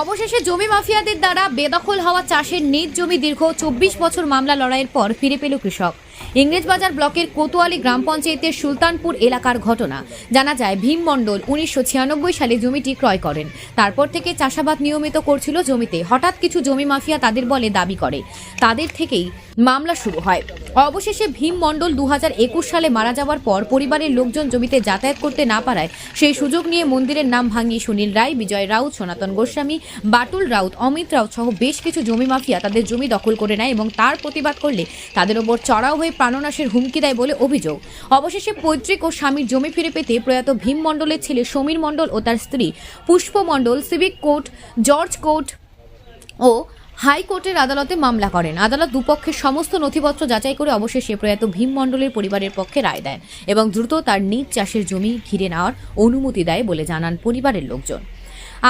অবশেষে জমি মাফিয়াদের দ্বারা বেদখল হওয়া চাষের নিজ জমি দীর্ঘ চব্বিশ বছর মামলা লড়াইয়ের পর ফিরে পেল কৃষক। ইংরেজবাজার ব্লকের কোতোয়ালি গ্রাম পঞ্চায়েতের সুলতানপুর এলাকার ঘটনা। জানা যায়, ভীম মণ্ডল উনিশশো ছিয়ানব্বই সালে জমিটি ক্রয় করেন। তারপর থেকে চাষাবাদ নিয়মিত করছিল জমিতে। হঠাৎ কিছু জমি মাফিয়া তাদের বলে দাবি করে। তাদের থেকেই মামলা শুরু হয়। অবশেষে ভীম মণ্ডল দু হাজার একুশ সালে মারা যাওয়ার পর পরিবারের লোকজন জমিতে যাতায়াত করতে না পারায় সেই সুযোগ নিয়ে মন্দিরের নাম ভাঙিয়ে সুনীল রায়, বিজয় রাউত, সনাতন গোস্বামী বাটুল রাউত, অমিত রাউত সহ বেশ কিছু জমি মাফিয়া তাদের জমি দখল করে নেয় এবং তার প্রতিবাদ করলে তাদের ওপর চড়াও হয়ে প্রাণনাশের হুমকি দেয় বলে অভিযোগ। অবশেষে পৈতৃক ও স্বামীর জমি ফিরে পেতে প্রয়াত ভীম মণ্ডলের ছেলে সমীর মণ্ডল ও তার স্ত্রী Pushpa Mondal, civic court, judge court ও হাইকোর্টের আদালতে মামলা করেন। আদালত দুপক্ষের সমস্ত নথিপত্র যাচাই করে অবশেষে প্রয়াত ভীম মণ্ডলের পরিবারের পক্ষে রায় দেন এবং দ্রুত তার নিজ চাষের জমি ঘিরে নেওয়ার অনুমতি দেয় বলে জানান পরিবারের লোকজন।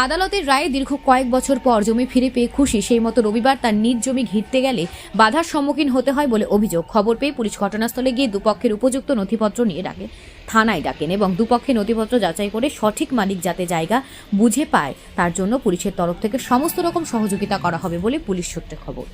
আদালতের রায়ে দীর্ঘ কয়েক বছর পর জমি ফিরে পেয়ে খুশি, সেই মতো রবিবার তার নিজ জমি ঘিরতে গেলে বাধার সম্মুখীন হতে হয় বলে অভিযোগ। খবর পেয়ে পুলিশ ঘটনাস্থলে গিয়ে দুপক্ষের উপযুক্ত নথিপত্র নিয়ে ডাকে। থানায় ডাকেন এবং দুপক্ষে নথিপত্র যাচাই করে সঠিক মালিক যাতে জায়গা বুঝে পায়, তার জন্য পুলিশের তরফ থেকে সমস্ত রকম সহযোগিতা করা হবে বলে পুলিশ সূত্রে খবর।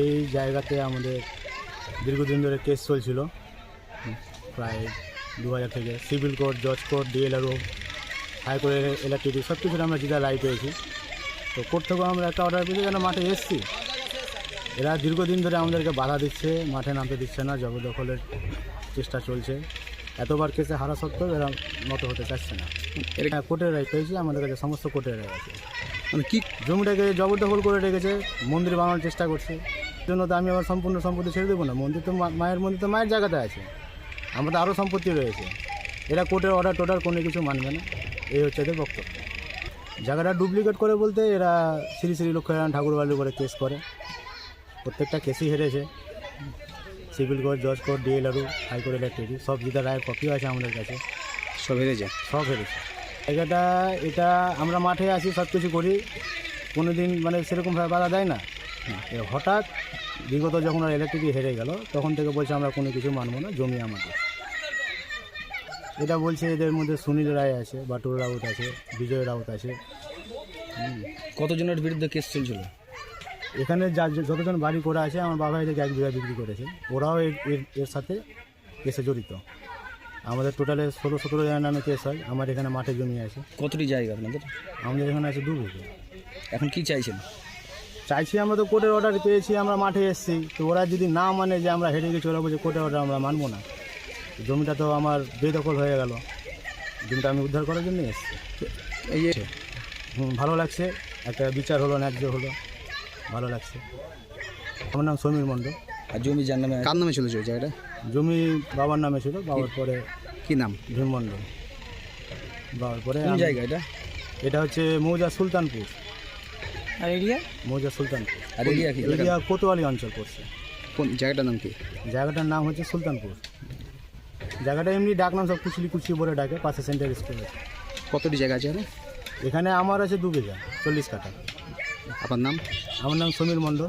এই জায়গাতে আমাদের দীর্ঘদিন ধরে কেস চলছিল। প্রায় দু হাজার থেকে সিভিল কোর্ট জজ কোর্ট ডিএলআরও হাইকোর্টের এলাকাটি সব কিছুতে আমরা জিতা রায় পেয়েছি। তো কোর্ট থেকেও আমরা একটা অর্ডার পেয়েছি যেন মাঠে এসছি। এরা দীর্ঘদিন ধরে আমাদেরকে বাধা দিচ্ছে মাঠে নামতে দিচ্ছে না জবরদখলের চেষ্টা চলছে। এতবার কেসে হারা সত্ত্বেও এরা নত হতে চাচ্ছে না। এটা কোর্টের রায় পেয়েছি আমাদের কাছে সমস্ত কোর্টের রায় আছে। মানে কি জমিটাকে জবরদখল করে রেখেছে মন্দির বানানোর চেষ্টা করছে। জন্য তো আমি আবার সম্পূর্ণ সম্পত্তি ছেড়ে দেবো না। মন্দির তো মায়ের মন্দির তো মায়ের জায়গাতে আছে। আমাদের আরও সম্পত্তি রয়েছে। এরা কোর্টের অর্ডার টোটার কোনো কিছু মানবে না। এই হচ্ছে এদের বক্তব্য। জায়গাটা ডুপ্লিকেট করে বলতে এরা শ্রী শ্রী লক্ষ্মীনারায়ণ ঠাকুর বাড়ি করে কেস করে। প্রত্যেকটা কেসই হেরেছে। সিভিল কোর্ট জজ কোর্ট ডিএলআরও হাইকোর্ট ইলেকট্রিক সব জিতা রায়ের কপিও আছে আমাদের কাছে। সব হেরে যায় সব হেরেছে। জায়গাটা এটা আমরা মাঠে আসি সব কিছু করি। কোনো দিন মানে সেরকমভাবে বাধা দেয় না। হঠাৎ বিগত যখন ওরা ইলেকট্রিক হেরে গেল তখন থেকে বলছে আমরা কোনো কিছু মানবো না জমি আমাদের। এটা বলছে এদের মধ্যে সুনীল রায় আছে বাটুর রাউত আছে বিজয় রাউত আছে। কতজনের বিরুদ্ধে কেস চলছিল? এখানে যা যতজন বাড়ি করা আছে আমার বাবা এদেরকে এক বিঘা বিক্রি করেছে। ওরাও এর এর- এর সাথে কেসে জড়িত। আমাদের টোটালে ষোলো সতেরো জনের নামে কেস হয় আমার এখানে মাঠে জমি আছে। কতটি জায়গা আপনাদের? আমাদের এখানে আছে দু বিঘে। এখন কি চাইছেন? চাইছি আমরা তো কোর্টের অর্ডার পেয়েছি আমরা মাঠে এসেছি। তো ওরা যদি না মানে যে আমরা হেরে গেছি ওরা বলছে কোর্টের অর্ডার আমরা মানবো না। জমিটা তো আমার বেদখল হয়ে গেল। জমিটা আমি উদ্ধার করার জন্য এসেছি। এই যে হুম ভালো লাগছে। একটা বিচার হলো ন্যায্য হলো। ভালো লাগছে। আমার নাম সমীর মণ্ডল। আর জমি যার নামে কার নামে চলেছে ওই জায়গাটা? জমি বাবার নামে ছিল বাবার পরে কি নাম? ভীম মণ্ডল বাবার পরে কোন জায়গা এটা? এটা হচ্ছে মৌজা সুলতানপুর। আর এরিয়া? মৌজা সুলতানপুর। আর এরিয়া কি? এরিয়া কোতোয়ালি অঞ্চল পড়ছে। কোন জায়গাটার নাম কি? জায়গাটার নাম হচ্ছে সুলতানপুর। জায়গাটা এমনি ডাক নাম সব কুচলি কুচলি বলে ডাকে পাশে সেন্টার স্কুল আছে। কতটি জায়গা আছে এখানে? এখানে আমার আছে দু বিঘা চল্লিশ কাঠা। আপনার নাম? আমার নাম সমীর মণ্ডল।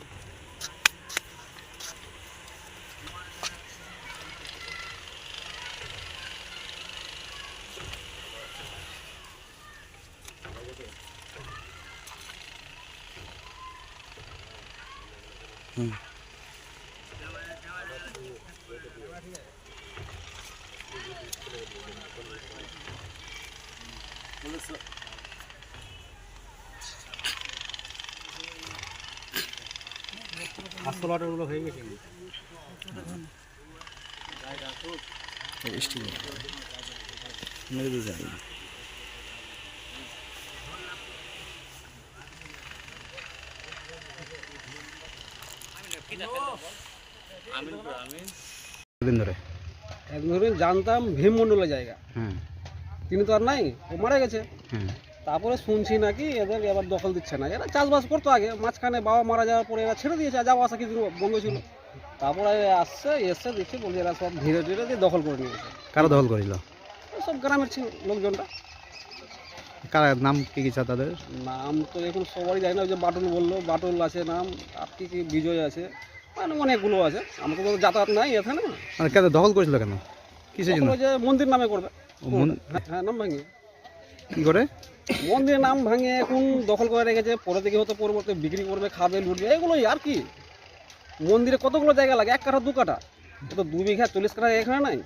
আসল অর্ডারগুলো হয়ে গেছে মেরে দিয়ে যাবে ধরে। জানতাম জায়গা। হ্যাঁ। তিনি তো আর নাই ও মারা গেছে। হ্যাঁ। তারপরে শুনছি নাকি এদের এবার দখল দিচ্ছে না এরা চাষবাস করতো আগে মাঝখানে বাবা মারা যাওয়ার পরে এরা ছেড়ে দিয়েছে যাওয়া আসা কিছু বন্ধ ছিল। তারপরে আসছে এসছে দেখছি বলছে এরা সব ধীরে ধীরে দিয়ে দখল করে নিয়েছে। কারা দখল করেছিল? ওই সব গ্রামের ছিল লোকজনটা কারা নাম কি কি তাদের? নাম তো এখন সবারই জানি না ওই যে বাটুল বলল বাটুল আছে নাম আর কি কি বিজয় আছে। অনেকগুলো আছে। আমাকে তো যাতায়াত নাই এখানে। মানে কেন দখল করেছিল কেন? কিসের জন্য? যে মন্দির নামে করবে। হ্যাঁ, হ্যাঁ নাম ভাঙিয়ে। কি করে? মন্দিরের নাম ভাঙিয়ে এখন দখল করে রেখেছে। পরে থেকে হয়তো পরবর্তী বিক্রি করবে খাবে লুটবে এগুলোই আর কি। মন্দিরে কতগুলো জায়গা লাগে? এক কাঠা দু কাঠা। তো দু বিঘা চল্লিশ কাঠা এখানে নাই।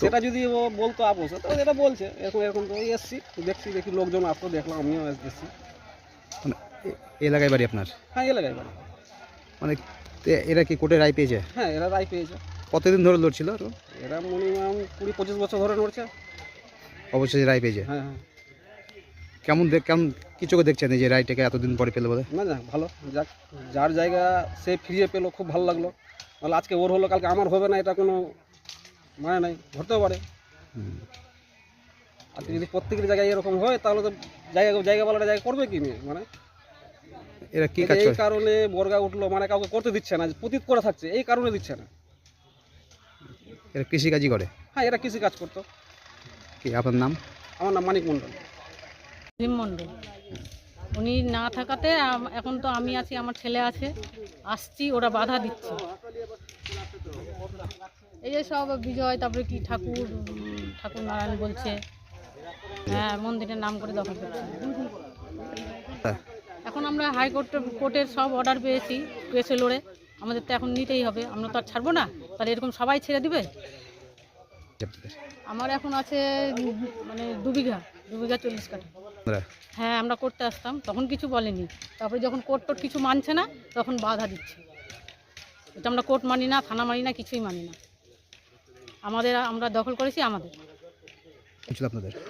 সেটা যদি ও বলতো আপোষ তো এটা বলছে। এরকম এরকম তো এসছি। দেখছি দেখি লোকজন আসতো দেখলাম আমিও এসেছি। মানে এলাকায় বাড়ি আপনার? হ্যাঁ এলাকায় বাড়ি। মানে এরা কি কোর্টে রায় পেয়েছে? হ্যাঁ এরা রায় পেয়েছে। কতদিন ধরে লড়ছিল? এরা মিনিমাম কুড়ি পঁচিশ বছর ধরে নড়ছে অবশেষে রায় পেয়েছে? হ্যাঁ হ্যাঁ। কেমন দেখ কেমন কি চোখে দেখছেন এই যে রায়টাকে এতদিন পরে পেলে বলে? না না ভালো। যাক যার জায়গা সে ফিরিয়ে পেল খুব ভালো লাগল। তাহলে আজকে ওর হলো কালকে আমার হবে না এটা কোনো মানে নাই ঘটতেও পারে। আজকে যদি প্রত্যেকের জায়গায় এরকম হয় তাহলে তো জায়গা জায়গাওয়ালাটা জায়গা করবে কি নিয়ে মানে এরা কি কাজ এই করে? কারণে বর্গা উঠল মানে কাউকে করতে দিচ্ছে না প্রতীত করে থাকছে এই কারণে দিচ্ছে না। এরা কৃষিকাজই করে? হ্যাঁ এরা কৃষি কাজ করতো। কি আপনার নাম? আমার নাম মানিক মণ্ডল। ভীম মণ্ডল। উনি না থাকাতে আম- এখন তো আমি আছি আমার ছেলে আছে আসছি ওরা বাধা দিচ্ছে। এই যে সব বিজয় তারপরে কি ঠাকুর উম, ঠাকুর নারায়ণ বলছে। হ্যাঁ মন্দিরের নাম করে দখল করছে। হ্যাঁ। এখন আমরা হাইকোর্টের কোর্টের সব অর্ডার পেয়েছি প্রেসে লড়ে। আমাদের তো এখন নিতেই হবে আমরা তো আর ছাড়বো না। তাহলে এরকম সবাই ছেড়ে দিবে? আমার এখন আছে মানে দু বিঘা দু বিঘা চল্লিশ কাঠা। হ্যাঁ আমরা করতে আসতাম তখন কিছু বলেনি। তারপরে যখন কোর্ট টোট কিছু মানছে না তখন বাধা দিচ্ছে। এটা আমরা কোর্ট মানি না থানা মানি না কিছুই মানি না। আমাদের আমরা দখল করেছি আমাদের।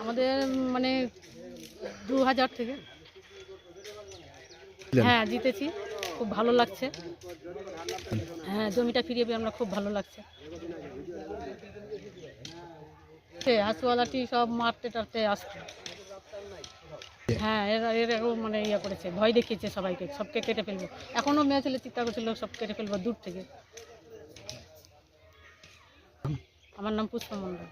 আমাদের মানে দু হাজার থেকে। হ্যাঁ জিতেছি। খুব ভালো লাগছে। হ্যাঁ জমিটা ফিরিয়ে পেয়ে আমরা খুব ভালো লাগছে। হাসুয়ালাটি সব মারতে টারতে আসছে। হ্যাঁ এরা, এরাও মানে ইয়ে করেছে, ভয় দেখিয়েছে সবাইকে, সবকে কেটে ফেলব। এখনও মেয়ে ছেলে চিন্তা করছিল, সব কেটে ফেলব দূর থেকে। আমার নাম পুষ্পা মণ্ডল।